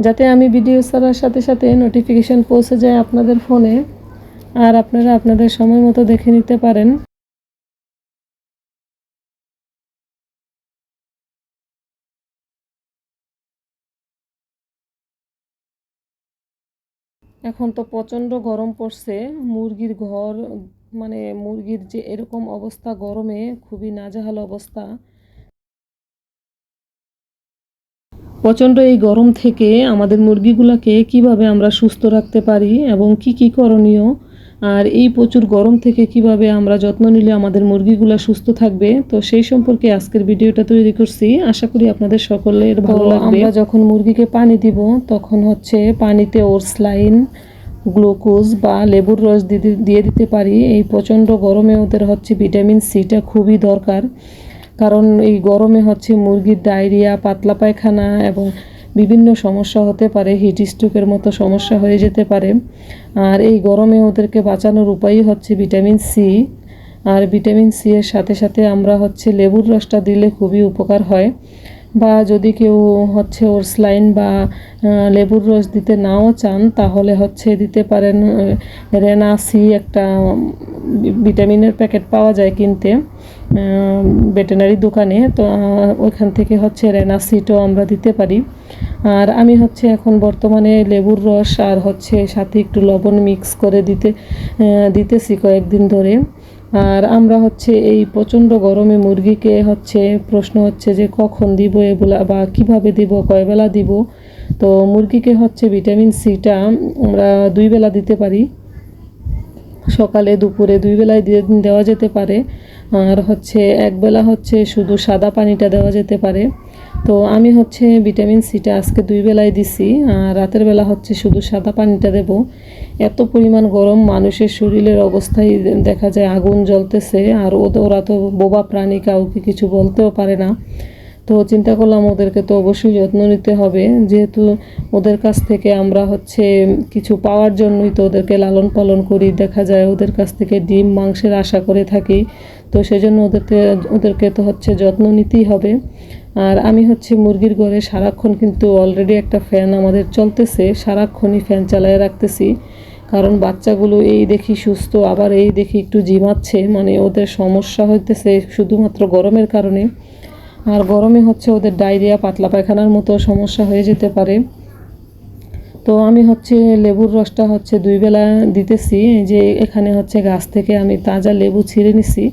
যাতে আমি ভিডিও ছাড়ার সাথে সাথে নোটিফিকেশান পৌঁছে যায় আপনাদের ফোনে আর আপনারা আপনাদের সময় মতো দেখে নিতে পারেন। এখন তো প্রচণ্ড গরম পড়ছে, মুরগির ঘর মানে মুরগির যে এরকম অবস্থা গরমে, খুবই নাজেহাল অবস্থা। প্রচণ্ড এই গরম থেকে আমাদের মুরগিগুলোকে কীভাবে আমরা সুস্থ রাখতে পারি এবং কি কি করণীয়? আর এই প্রচুর গরম থেকে কীভাবে আমরা যত্ন নিলে আমাদের মুরগিগুলো সুস্থ থাকবে? তো সেই সম্পর্কে আজকের ভিডিওটা তৈরি করছি। আশা করি আপনাদের সকলের ভালো লাগবে। আমরা যখন মুরগিকে পানি দিব তখন হচ্ছে পানিতে ওর স্লাইন গ্লুকোজ বা লেবুর রস দিয়ে দিয়ে দিতে পারি। এই প্রচণ্ড গরমে ওদের হচ্ছে ভিটামিন সিটা খুবই দরকার। কারণ এই গরমে হচ্ছে মুরগির ডায়রিয়া, পাতলা পায়খানা এবং বিভিন্ন সমস্যা হতে পারে হিট স্ট্রোকের মতো সমস্যা হয়ে যেতে পারে। আর এই গরমে ওদেরকে বাঁচানোর উপায়ই হচ্ছে ভিটামিন সি আর ভিটামিন সি এর সাথে সাথে আমরা হচ্ছে লেবুর রসটা দিলে খুবই উপকার হয়। বা যদি কেউ হচ্ছে ওর স্লাইন বা লেবুর রস দিতে নাও চান, তাহলে হচ্ছে দিতে পারেন রেনা সি একটা ভিটামিনের প্যাকেট পাওয়া যায় কিনতে ভেটেনারি দোকানে। তো ওইখান থেকে হচ্ছে রেনা সিটও আমরা দিতে পারি। আর আমি হচ্ছে এখন বর্তমানে লেবুর রস আর হচ্ছে সাথে একটু লবণ মিক্স করে দিতে দিতেছি কয়েকদিন ধরে। আর আমরা হচ্ছে এই প্রচণ্ড গরমে মুরগিকে হচ্ছে প্রশ্ন হচ্ছে যে কখন দিব এগুলা বা কীভাবে দিব কয়বেলা দিব? তো মুরগিকে হচ্ছে ভিটামিন সিটা আমরা দুই বেলা দিতে পারি। সকালে, দুপুরে দুই বেলায় দিয়ে দেওয়া যেতে পারে। আর হচ্ছে একবেলা হচ্ছে শুধু সাদা পানিটা দেওয়া যেতে পারে। তো আমি হচ্ছে ভিটামিন সিটা আজকে দুই বেলায় দিছি রাতের বেলা হচ্ছে শুধু সাদা পানিটা দেব। এত পরিমাণ গরম, মানুষের শরীরের অবস্থায় দেখা যায় আগুন জ্বলতেছে, আর ওরা তো বোবা প্রাণী, কাউকে কিছু বলতেও পারে না। তো চিন্তা করলাম ওদেরকে তো অবশ্যই যত্ন নিতে হবে। যেহেতু ওদের কাছ থেকে আমরা হচ্ছে কিছু পাওয়ার জন্যই তো ওদেরকে লালন পালন করি, দেখা যায় ওদের কাছ থেকে ডিম, মাংসের আশা করে থাকি। তো সেজন্য ওদেরকে ওদেরকে তো হচ্ছে যত্ন নিতেই হবে। আর আমি হচ্ছে মুরগির ঘরে সারাক্ষণ কিন্তু অলরেডি একটা ফ্যান আমাদের চলতেছে, সারাক্ষণই ফ্যান চালায় রাখতেছি। কারণ বাচ্চাগুলো এই দেখি সুস্থ, আবার এই দেখি একটু জিমাচ্ছে মানে ওদের সমস্যা হইতেছে শুধুমাত্র গরমের কারণে। আর গরমে হচ্ছে ওদের ডায়রিয়া, পাতলা পায়খানার মতো সমস্যা হয়ে যেতে পারে। তো আমি হচ্ছে লেবুর রসটা হচ্ছে দুই বেলা দিতেছি যে এখানে হচ্ছে গাছ থেকে আমি তাজা লেবু ছিঁড়ে নিছি,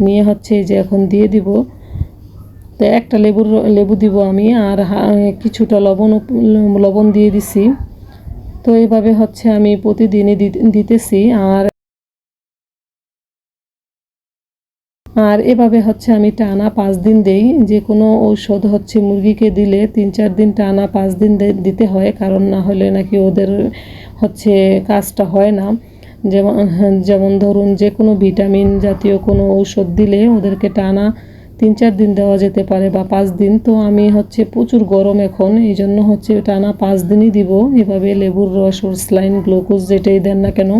নিয়ে হচ্ছে যে এখন দিয়ে দিব। তো একটা লেবুর লেবু দিব আমি আর কিছুটা লবণ লবণ দিয়ে দিছি। তো এইভাবে হচ্ছে আমি প্রতিদিনই দিতেছি আর আর এভাবে হচ্ছে আমি টানা পাঁচ দিন দেই। যে কোনো ঔষধ হচ্ছে মুরগিকে দিলে তিন চার দিন টানা পাঁচ দিন দিতে হয়, কারণ না হলে নাকি ওদের হচ্ছে কাজটা হয় না। যেমন যেমন ধরুন যে কোনো ভিটামিন জাতীয় কোনো ঔষধ দিলে ওদেরকে টানা তিন চার দিন দেওয়া যেতে পারে বা পাঁচ দিন। তো আমি হচ্ছে প্রচুর গরম এখন এই জন্য হচ্ছে টানা পাঁচ দিনই দিব। এভাবে লেবুর রস ওর স্লাইন গ্লুকোজ যেটাই দেন না কেন।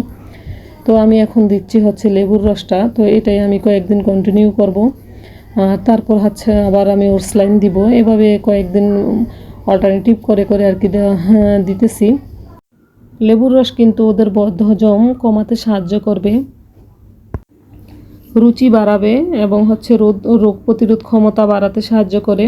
তো আমি এখন দিচ্ছি হচ্ছে লেবুর রসটা। তো এটাই আমি কয়েকদিন কন্টিনিউ করব। তারপর হচ্ছে আবার আমি ওর স্লাইন দিব। এভাবে কয়েকদিন অল্টারনেটিভ করে করে আর কি হ্যাঁ, দিতেছি। লেবুর রস কিন্তু ওদের বদ্ধ জম কমাতে সাহায্য করবে। রুচি বাড়াবে এবং হচ্ছে রোদ রোগ প্রতিরোধ ক্ষমতা বাড়াতে সাহায্য করে।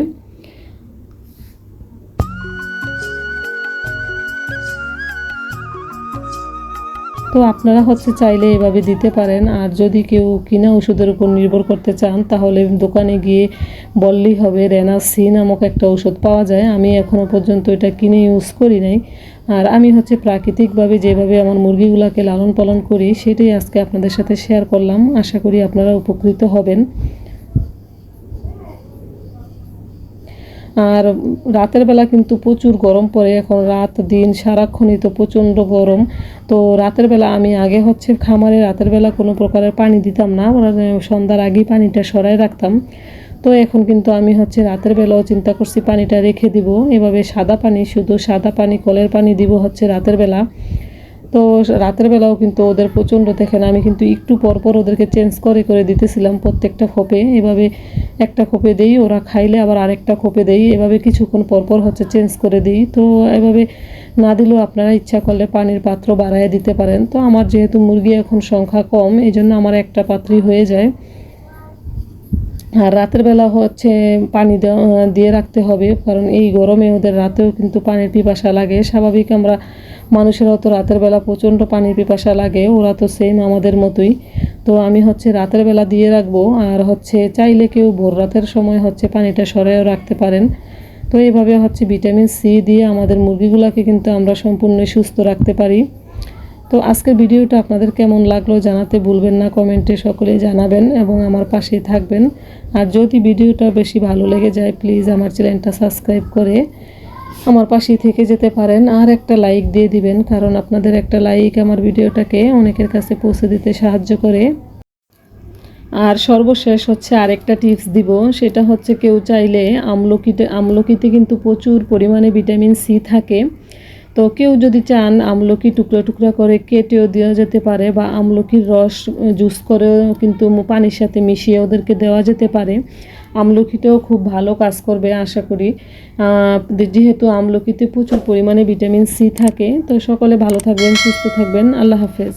তো আপনারা হচ্ছে চাইলে এভাবে দিতে পারেন। আর যদি কেউ কিনা ওষুধের উপর নির্ভর করতে চান, তাহলে দোকানে গিয়ে বললেই হবে রেনা সি নামক একটা ওষুধ পাওয়া যায়। আমি এখনও পর্যন্ত এটা কিনে ইউজ করি নাই। আর আমি হচ্ছে প্রাকৃতিকভাবে যেভাবে আমার মুরগিগুলোকে লালন পালন করি, সেটাই আজকে আপনাদের সাথে শেয়ার করলাম। আশা করি আপনারা উপকৃত হবেন। আর রাতের বেলা কিন্তু প্রচুর গরম পড়ে, এখন রাত দিন সারাক্ষণই তো প্রচণ্ড গরম। তো রাতের বেলা আমি আগে হচ্ছে খামারে রাতের বেলা কোনো প্রকারের পানি দিতাম না সন্ধ্যার আগেই পানিটা সরাই রাখতাম। তো এখন কিন্তু আমি হচ্ছে রাতের বেলাও চিন্তা করছি পানিটা রেখে দিব, এভাবে সাদা পানি, শুধু সাদা পানি, কলের পানি দিব হচ্ছে রাতের বেলা। তো রাতের বেলাও কিন্তু ওদের প্রচণ্ড দেখেন, আমি কিন্তু একটু পর পর ওদেরকে চেঞ্জ করে করে দিতেছিলাম প্রত্যেকটা খোপে। এভাবে একটা খোপে দিই, ওরা খাইলে আবার আরেকটা খোপে দিই। এভাবে কিছুক্ষণ পরপর পর হচ্ছে চেঞ্জ করে দিই। তো এভাবে না দিলেও আপনারা ইচ্ছা করলে পানির পাত্র বাড়ায় দিতে পারেন। তো আমার যেহেতু মুরগি এখন সংখ্যা কম এই জন্য আমার একটা পাত্রই হয়ে যায়। আর রাতের বেলা হচ্ছে পানি দিয়ে রাখতে হবে, কারণ এই গরমে ওদের রাতেও কিন্তু পানির পিপাসা লাগে। স্বাভাবিক আমরা মানুষেরাও তো রাতের বেলা প্রচণ্ড পানির পিপাসা লাগে, ওরা তো সেম আমাদের মতোই। তো আমি হচ্ছে রাতের বেলা দিয়ে রাখব, আর হচ্ছে চাইলে কেউ ভোর রাতের সময় হচ্ছে পানিটা সরাইও রাখতে পারেন। তো এইভাবে হচ্ছে ভিটামিন সি দিয়ে আমাদের মুরগিগুলোকে কিন্তু আমরা সম্পূর্ণ সুস্থ রাখতে পারি। তো আজকের ভিডিওটা আপনাদের কেমন লাগল জানাতে ভুলবেন না, কমেন্টে সকলেই জানাবেন এবং আমার পাশেই থাকবেন। আর যদি ভিডিওটা বেশি ভালো লেগে যায় প্লিজ আমার চ্যানেলটা সাবস্ক্রাইব করে আমার পাশেই থেকে যেতে পারেন। আর একটা লাইক দিয়ে দিবেন, কারণ আপনাদের একটা লাইক আমার ভিডিওটাকে অনেকের কাছে পৌঁছে দিতে সাহায্য করে। আর সর্বশেষ হচ্ছে আরেকটা টিপস দিব, সেটা হচ্ছে কেউ চাইলে আমলকিতে আমলকিতে কিন্তু প্রচুর পরিমাণে ভিটামিন সি থাকে। তো কেউ যদি চান আমলকি টুকরা টুকরা করে কেটেও দেওয়া যেতে পারে বা আমলকির রস জুস করেও কিন্তু পানির সাথে মিশিয়ে ওদেরকে দেওয়া যেতে পারে। আমলকিটাও খুব ভালো কাজ করবে আশা করি। যেহেতু আমলকিতে প্রচুর পরিমাণে ভিটামিন সি থাকে, তো সকলে ভালো থাকবেন, সুস্থ থাকবেন। আল্লাহ হাফেজ।